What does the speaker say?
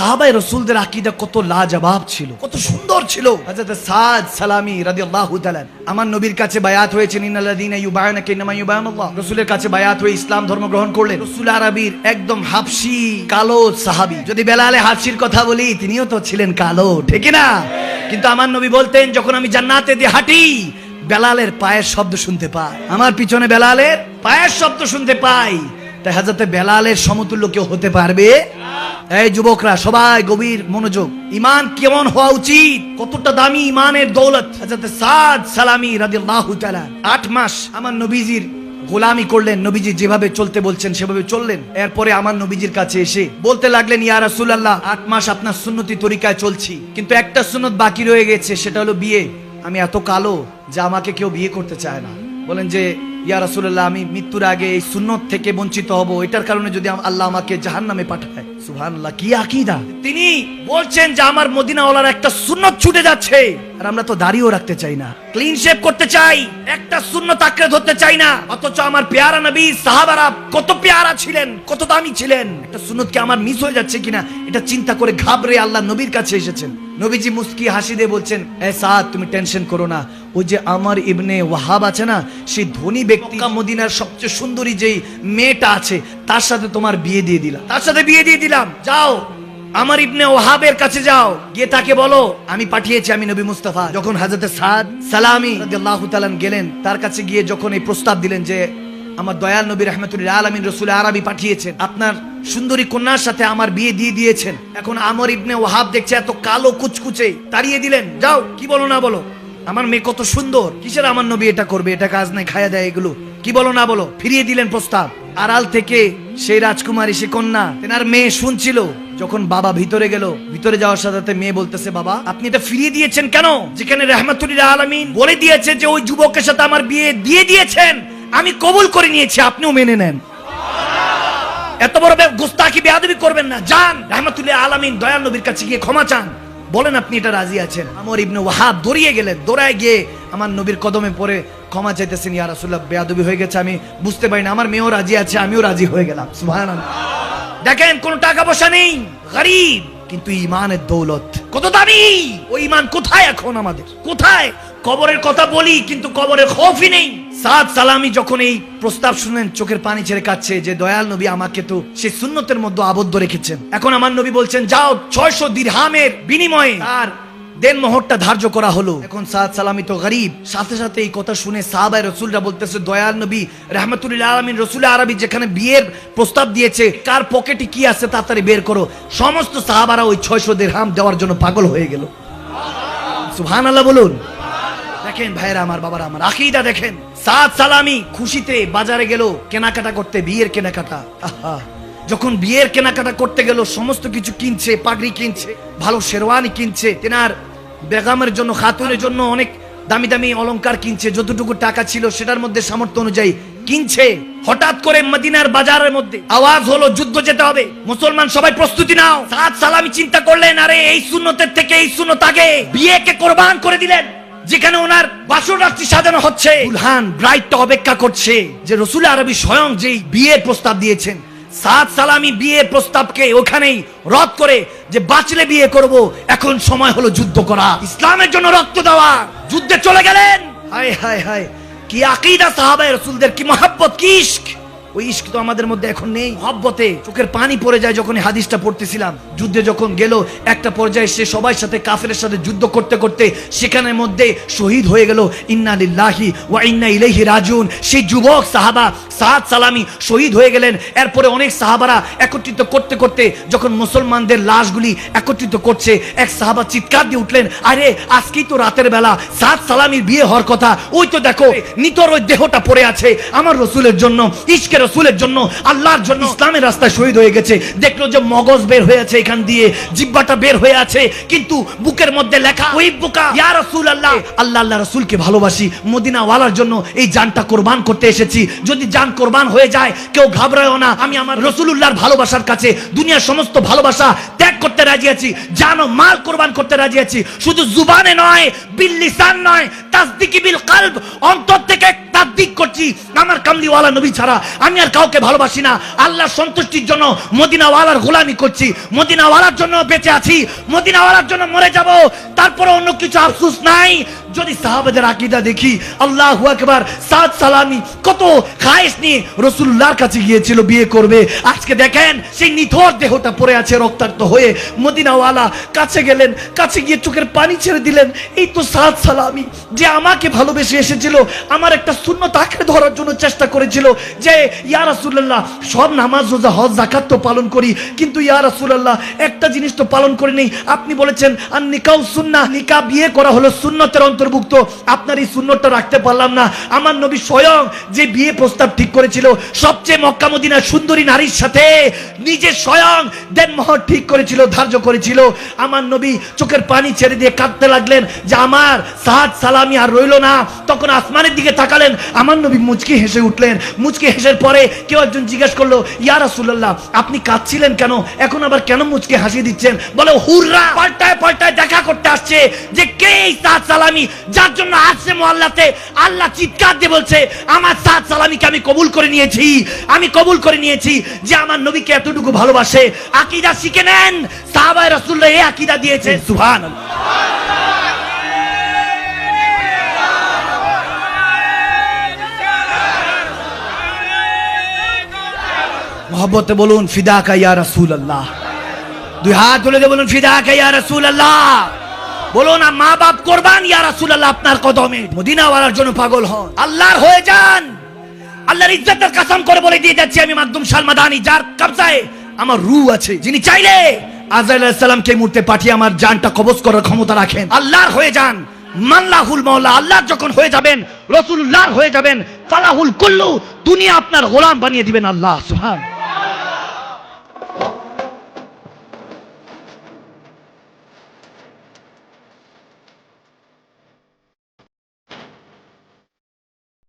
সাহাবাই রসুলদের আকিদা কত লাজবাব ছিল, কত সুন্দর ছিল। হযরত সাদ সালামি রাদিয়াল্লাহু তাআলা আমার নবীর কাছে বায়াত হয়েছেন, ইন্নাল্লাযীনা ইউবায়ুনাকা ইন্নামা ইউবায়ুনাল্লাহ। রসুলের কাছে বায়াত হয়ে ইসলাম ধর্ম গ্রহণ করলেন। রাসূল আরবির একদম হাবশি কালো সাহাবী। যদি বেলালে হাবশির কথা বলি, তিনিও তো ছিলেন কালো, ঠিক না? কিন্তু আমার নবী বলতেন, যখন আমি জান্নাতে দিয়ে হাঁটি, বেলালের পায়ের শব্দ শুনতে পাই। আমার পিছনে বেলালের পায়ের শব্দ শুনতে পাই। তাই হাজাতে বেলালের সমতুল্য কেউ হতে পারবে? এই যুবকরা, সবাই গভীর মনোযোগ। ইমান কেমন হওয়া উচিত? কতটা দামি ইমানের দৌলত? সাদ সালামি রাদিয়াল্লাহু তাআলা। আট মাস আমার নবীজির গোলামি করলেন। নবীজি যেভাবে চলতে বলছেন, সেভাবে চললেন। এরপরে আমার নবীজির কাছে এসে বলতে লাগলেন, ইয়া রাসূলুল্লাহ, আট মাস আপনার সুন্নতি তরিকায় চলছি। কিন্তু একটা সুন্নত বাকি রয়ে গেছে, সেটা হলো বিয়ে। আমি এত কালো যে আমাকে কেউ বিয়ে করতে চায় না। বলেন যে ইয়া রাসুল্লাহ আমি মৃত্যুর আগে এই সুন্নত থেকে বঞ্চিত হব। এটার কারণে যদি আল্লাহ আমাকে জাহান্নামে পাঠায়। সুবহানাল্লাহ কি আকীদা? তিনি বলছেন যে আমার মদিনাওয়ালার একটা সুন্নত ছুটে যাচ্ছে। আর আমরা তো দাঁড়িয়েও রাখতে চাই না। ক্লিন শেভ করতে চাই। একটা শূন্য আঁকড়ে ধরতে চাই না। অথচ আমার পেয়ারা নবী সাহাবারা কত পেয়ারা ছিলেন কত দামি ছিলেন। একটা সুন্নত কি আমার মিস হয়ে যাচ্ছে কিনা এটা চিন্তা করে ঘাবড়ে আল্লাহ নবীর কাছে এসেছেন। নবীজি মুস্কি হাসি দিয়ে বলছেন এ সাদ তুমি টেনশন করো না। ওই যে আমার ইবনে ওয়াহাব আছে না সেই ধনী ব্যক্তি মদিনার সবচেয়ে সুন্দরী যেই মেয়েটা আছে তার সাথে তোমার বিয়ে দিয়ে দিলাম। তার সাথে বিয়ে দিয়ে দিলাম। যাও। আমার ইবনে ওহাবের কাছে যাও, গিয়ে তাকে বলো, আমি পাঠিয়েছি আমি নবী মুস্তাফা। যখন হাজরতে সাদ সালামি রাদিয়াল্লাহু তাআলা গেলেন, তার কাছে গিয়ে যখন এই প্রস্তাব দিলেন যে, আমার দয়াল নবী রহমতুল্লাহ আলমিন রসুল আরবি পাঠিয়েছেন, আপনার সুন্দরী কন্যার সাথে আমার বিয়ে দিয়ে দিয়েছেন। এখন আমর ইবনে ওহাব দেখছে এত কালো কুচকুচে, তাড়িয়ে দিলেন, যাও, কি বলো না বলো, আমার মেয়ে কত সুন্দর, কিসের আমার নবী এটা করবে, এটা কাজ নাই, খায়া দেয় এগুলো, কি বলো না বলো? ফিরিয়ে দিলেন প্রস্তাব। আড়াল থেকে সেই রাজকুমারী, সে কন্যা, তেনার মেয়ে শুনছিল যখন বাবা ভিতরে গেল, ভিতরে যাওয়ার সাথে সাথে মেয়ে বলতেছে, বাবা, আপনি এটা ফিরিয়ে দিয়েছেন কেন? যেখানে রহমতুল্লাহ আলমিন বলে দিয়েছে যে, ওই যুবকের সাথে আমার বিয়ে দিয়ে দিয়েছেন। আমি কবুল করে নিয়েছি, আপনিও মেনে নেন। এত বড় গুস্তাখি, বেয়াদবি করবেন না। যান রহমতুল্লাহ আলামিন দয়াল নবীর কাছে গিয়ে ক্ষমা চান। বলেন, আপনি এটা রাজি আছেন? আমার ইবনে ওয়াহাব দৌড়িয়ে গেলেন। দৌড়ায় গিয়ে আমার নবীর কদমে পড়ে ক্ষমা চাইতেছেন, ইয়া রাসূলুল্লাহ, বেয়াদবি হয়ে গেছে, আমি বুঝতে পারি না আমার মেয়েও রাজি আছে, আমিও রাজি হয়ে গেলাম। সুবহানাল্লাহ। দেখেন কোন টাকা পয়সা নেই। গরিব। কিন্তু ইমানের দৌলত। কত দামি। ওই ইমান কোথায় এখন আমাদের? কোথায়? কবরের কথা বলি কিন্তু কবরের খৌফই নেই। সাদ সালামি যখন এই প্রস্তাব শুনেন চোখের পানি ছেড়ে কাচ্ছে যে দয়াল নবী আমাকে তো সে সুন্নতের মধ্যে আবদ্ধ রেখেছেন। এখন আমার নবী বলছেন যাও ছয়শো দিরহামের বিনিময়ে তার দেন মোহরটা ধার্য করা হলো। এখন সাদ সালামি তো গরিব। সাথে সাথে এই কথা শুনে সাহাবাই রসুলরা বলতেছে দয়াল নবী রহমতুল্লাহ আলমিন রসুল আরবি যেখানে বিয়ের প্রস্তাব দিয়েছে কার পকেটে কি আছে তাড়াতাড়ি বের করো। সমস্ত সাহাবারা ওই ছয়শো দেড়হাম দেওয়ার জন্য পাগল হয়ে গেল। সুহান আল্লাহ বলুন। দেখেন ভাইরা আমার বাবারা আমার আকিদা দেখেন। সাদ সালামি খুশিতে বাজারে গেল কেনাকাটা করতে বিয়ের কেনাকাটা। আহা যখন বিয়ের কেনাকাটা করতে গেল সমস্ত কিছু কিনছে পাগড়ি কিনছে ভালো শেরওয়ানি কিনছে তেনার বেগমের জন্য, খাতুনের জন্য অনেক দামি দামি অলংকার কিনছে। যতটুকু টাকা ছিল সেটার মধ্যে সামর্থ্য অনুযায়ী কিনছে। হঠাৎ করে মদিনার বাজারের মধ্যে আওয়াজ হলো, যুদ্ধ যেতে হবে। মুসলমান সবাই প্রস্তুতি নাও। সাদ সালামি চিন্তা করলেন, আরে, এই শূন্যতের থেকে এই শূন্যত আগে বিয়েকে কোরবান করে দিলেন, যেখানে ওনার বাসর রাত্রি সাজানো হচ্ছে। দুলহান ব্রাইটটা অপেক্ষা করছে যে রসুল আরবি স্বয়ং যেই বিয়ের প্রস্তাব দিয়েছেন সাদ সালামি বিয়ে প্রস্তাবকে ওখানেই রদ করে যে বাঁচলে বিয়ে করব, এখন সময় হলো যুদ্ধ করা। ইসলামের জন্য রক্ত দেওয়া। যুদ্ধে চলে গেলেন। হায় হায় হায়। কি আকিদা সাহাবায়ে রসুলদের, কি মহাব্বত, কি ওই ইস্ক তো আমাদের মধ্যে এখন নেই। মহব্বতে চোখের পানি পড়ে যায় যখন হাদিসটা পড়তেছিলাম। যুদ্ধে যখন গেল, একটা পর্যায়ে সে সবার সাথে কাফেরের সাথে যুদ্ধ করতে করতে সেখানের মধ্যে শহীদ হয়ে গেল। ইন্না লিল্লাহি ওয়া ইন্না ইলাইহি রাজিউন। সেই যুবক, সাহাবা সাদ সালামি শহীদ হয়ে গেলেন। এরপরে অনেক সাহাবারা একত্রিত করতে করতে যখন মুসলমানদের লাশগুলি একত্রিত করছে, এক সাহাবা চিৎকার দিয়ে উঠলেন, আরে, আজকেই তো রাতের বেলা। সাদ সালামির বিয়ে হওয়ার কথা। ওই তো দেখো, নিতর ওই দেহটা পড়ে আছে। আমার রসুলের জন্য ইশকে রসুলের জন্য, আল্লাহর জন্য ইসলামের রাস্তায় শহীদ হয়ে গেছে। দেখল যে মগজ বের হয়ে আছে এখান দিয়ে, জিব্বাটা বের হয়ে আছে, কিন্তু বুকের মধ্যে লেখা, ওই বুকা, ইয়া রসুল আল্লাহ আল্লাহ আল্লাহ রসুলকে ভালোবাসি। মদিনা ওয়ালার জন্য এই জানটা কোরবান করতে এসেছি। যদি জান কোরবান হয়ে যায়, কেউ ঘাবড়ায়ও না। আমি আমার রসুলুল্লাহর ভালোবাসার কাছে দুনিয়ার সমস্ত ভালোবাসা ত্যাগ করতে রাজি আছি। জানো মাল কোরবান করতে রাজি আছি। শুধু জুবানে নয় বিল লিসান নয়, তাসদিকি বিল কলব, অন্তর থেকে তাসদিক করছি। আমার কামলিওয়ালা নবী ছাড়া আমি আর কাউকে ভালোবাসি না। আল্লাহর সন্তুষ্টির জন্য মদিনাওয়ালার গোলামি করছি। মদিনাওয়ালার জন্য বেঁচে আছি। মদিনাওয়ালার জন্য মরে যাব। তারপরে অন্য কিছু আফসুস নাই। যদি সাহাবাদের আকিদা দেখি, আল্লাহ আকবার, সাদ সালামি, কত খায়েশ নিয়ে রসুল্লাহর কাছে গিয়েছিল, বিয়ে করবে। আজকে দেখেন, সেই নিথর দেহটা পড়ে আছে রক্তাক্ত হয়ে। মদিনাওয়ালা কাছে গেলেন, কাছে গিয়ে চোখের পানি ছেড়ে দিলেন। এই তো সাদ সালামি, যে আমাকে ভালোবেসে এসেছিল, আমার একটা শূন্য তাকে ধরার জন্য চেষ্টা করেছিল যে, ইয়া রাসুল্লাহ সব নামাজ, রোজা, হজ জাকাত তো পালন করি, কিন্তু ইয়া রাসুল্লাহ একটা জিনিস তো পালন করে নেই আপনি বলেছেন আর নিকাউ সুন্নাহ, নিকা বিয়ে করা হলো সুন্নতের অন্তর্ভুক্ত, আপনার এই সুন্নতটা রাখতে পারলাম না। আমার নবী স্বয়ং যে বিয়ে প্রস্তাব ঠিক করেছিল, সবচেয়ে মক্কা মদিনার সুন্দরী নারীর সাথে নিজে স্বয়ং দেনমোহর ঠিক করেছিল, ধার্য করেছিল। আমার নবী চোখের পানি ছেড়ে দিয়ে কাঁদতে লাগলেন যে আমার সাহাদ সালামি আর রইল না। তখন আসমানের দিকে তাকালেন, আমার নবী মুচকি হেসে উঠলেন। মুচকি হেসের পরে কেউ একজন জিজ্ঞেস করল, ইয়া রাসূলুল্লাহ, আপনি কাঁদছিলেন কেন? এখন আবার কেন মুচকি হাসি দিচ্ছেন? বলে, হুররা, পাল্টায় পাল্টায় দেখা করতে আসছে যে কে এই সাদ সালামি যার জন্য আসছে মোহাল্লাতে আল্লাহ চিৎকার দিয়ে বলছে, আমার সাদ সালামিকে আমি কবুল করে নিয়েছি। আমি কবুল করে নিয়েছি যে আমার নবীকে এতটুকু ভালোবাসে। আকিদা শিখে নেন। সাহাবায়ে রাসূলুল্লাহ এই আকিদা দিয়েছে। সুবহানাল্লাহ। মোহব্বতে বলুন ফিদা কা ইয়া রাসূল আল্লাহ দুই হাত তুলে দিয়ে বলুন ফিদা কা ইয়া রাসূল আল্লাহ বলুন আর মা বাপ কোরবান আপনার কদমে। মদিনাওয়ালার জন্য পাগল হন। আল্লাহর হয়ে যান। আল্লাহর ইজ্জতের কসম করে বলে দিয়ে যাচ্ছি আমি মাকদুম সালমাদানি যার কবজায় আমার রু আছে। যিনি চাইলে আজরাইল আলাইহিস সালামকে এই মুহূর্তে পাঠিয়ে আমার জানটা কবজ করার ক্ষমতা রাখেন। আল্লাহর হয়ে যান। মাল্লাহুল মাওলা, আল্লাহ যখন হয়ে যাবেন রসুল্লাহর হয়ে যাবেন, ফালাহুল কুল্লু, দুনিয়া আপনার গোলাম বানিয়ে দিবেন আল্লাহ